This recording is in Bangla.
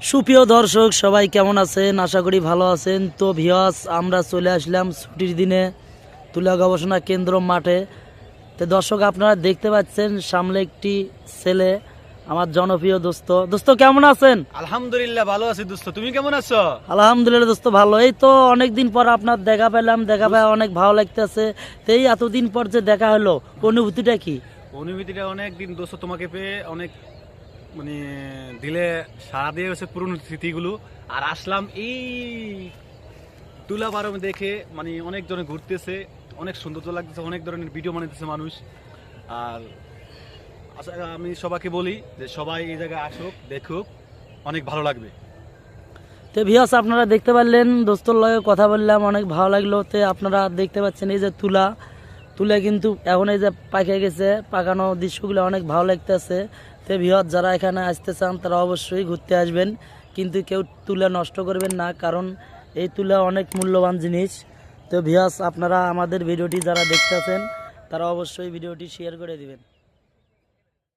সুপ্রিয় দর্শক সবাই কেমন আছেন? আশা করি ভালো আছেন। তো ভিওয়াস আমরা চলে আসলাম ছুটির দিনে তুলা গবেষণা কেন্দ্র মাঠে। তো দর্শক আপনারা দেখতে পাচ্ছেন সামনে একটি ছেলে আমার জনপ্রিয় দোস্ত। দোস্ত কেমন আছেন? আলহামদুলিল্লাহ ভালো আছি দোস্ত। তুমি কেমন আছো? আলহামদুলিল্লাহ দোস্ত ভালো। এই তো অনেকদিন পর আপনার দেখা পেলাম। দেখা পাই অনেক ভালো লাগতেছে। এই এতদিন পর যে দেখা হলো অনুভূতিটা কি? অনুভূতিটা অনেক দিন দোস্ত তোমাকে পেয়ে অনেক মানে দিলে সারা দিয়ে হচ্ছে পুরনো স্মৃতিগুলো। আর আসলাম এই তুলা বারম দেখে মানে অনেক জনে ঘুরতেছে, অনেক সুন্দর তো লাগতেছে, অনেক ধরনের ভিডিও বানাইতেছে মানুষ। আর আমি সবাইকে বলি যে সবাই এই জায়গায় আসুক, দেখুক, অনেক ভালো লাগবে। তো ভিয়াস আপনারা দেখতে পারলেন দোস্তর লগে কথা বললাম, অনেক ভালো লাগল। তো আপনারা দেখতে পাচ্ছেন এই যে তুলা। তুলা কিন্তু এখন এই যে পাকে গেছে, পাকানো দৃশ্যগুলো অনেক ভালো লাগতেছে। তো বৃহৎ যারা এখানে আসতে চান, তারা অবশ্যই ঘুরতে আসবেন। কিন্তু কেউ তুলা নষ্ট করবেন না, কারণ এই তুলা অনেক মূল্যবান জিনিস। তো ভিয়াস আপনারা আমাদের ভিডিওটি যারা দেখতেছেন, তারা অবশ্যই ভিডিওটি শেয়ার করে দিবেন।